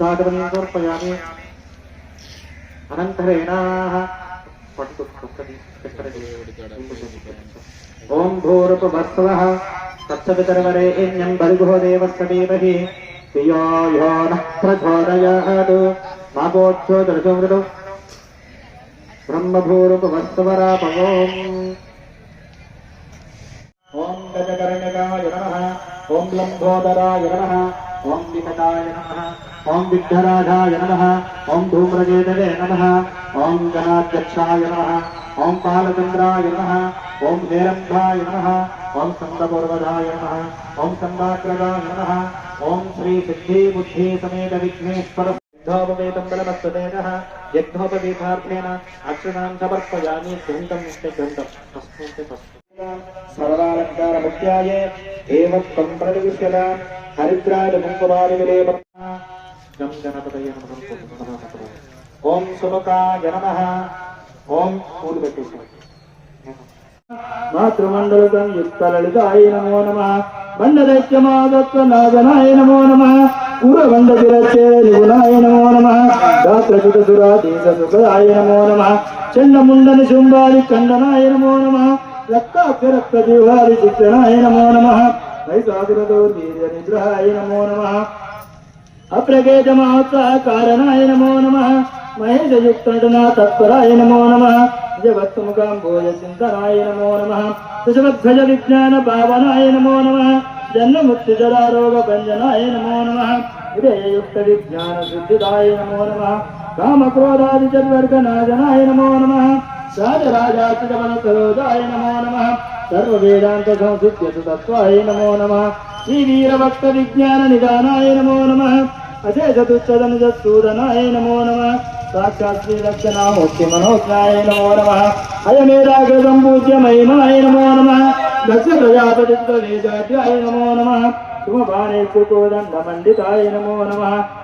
साधवनीं समर्पयामि अनन्तरेणाः ॐ भूरुपभर्सवः तत्सवितर्वरेण्यं भर्गो देवस्य धीमहि धियो यो नः प्रचोदयात् मा बोध्योदर्शमृदु ब्रह्मभूरुपभर्सवरापवोम् ॐ गजकर्णकाय नमः ॐ लम्बोदराय नमः ఓం వికటాయ నమ ఓం విఘ్నరాజాయ నమ ఓం ధూమ్రజేతవే నమ ఓం గణాధ్యక్షాయ నమ ఓం పాలచంద్రాయ నమ ఓం హేరంభాయ నమ ఓం సందపూర్వధాయ నమ ఓం సందాగ్రదాయ నమ ఓం శ్రీ సిద్ధి బుద్ధి సమేత విఘ్నేశ్వర యుద్ధోపవేతం బలమస్తేన యజ్ఞోపవీతార్థేన హరిద్రాయ భంగుమానిమిరే గం గణపతయ ఓం సుమకాయ నమ. ఓం పూలు పెట్టేసి మాతృమండలకం యుక్తలలితాయ నమో. నమ బండదైత్యమాదత్వనాదనాయ నమో నమ. పూరబండ విరచే నిగుణాయ నమో నమ. గాత్రచుతసురాధీసుఖాయ నమో నమ. చండముండని శుంభాలి కండనాయ నమో నమ. రక్తాభ్యరక్త జీవారి శిక్షణాయ నమో. వైసాసురతో వీర్య నిగ్రహాయ నమో నమ. అప్రగేత మహోత్సాహకారణాయ నమో. నమ మహేశయుక్తనా తత్పరాయ నమో నమ. జగత్తుముఖాంబోజ చింతనాయ నమో. నమ సుషమధ్వజ విజ్ఞాన భావనాయ నమో నమ. జన్మముక్తి జరారోగ భంజనాయ నమో నమ. విజయయుక్త విజ్ఞాన సిద్ధిదాయ సర్వ వేదాంత సంసిద్ధ్య తత్వాయ నమో నమ. శ్రీ వీరభక్త విజ్ఞాన నిదానాయ నమో నమ. అశేషదుచ్చదనుజూదనాయ నమో నమ. సాక్షాత్ శ్రీరక్షణామూర్తి మనోజ్ఞాయ నమో నమ. అయమేరాగతం పూజ్య మహిమాయ నమో నమ. దశ ప్రజాపతి వేదాధ్యాయ నమో నమ. శుభమాణే కోదండ మండితాయ నమో నమ.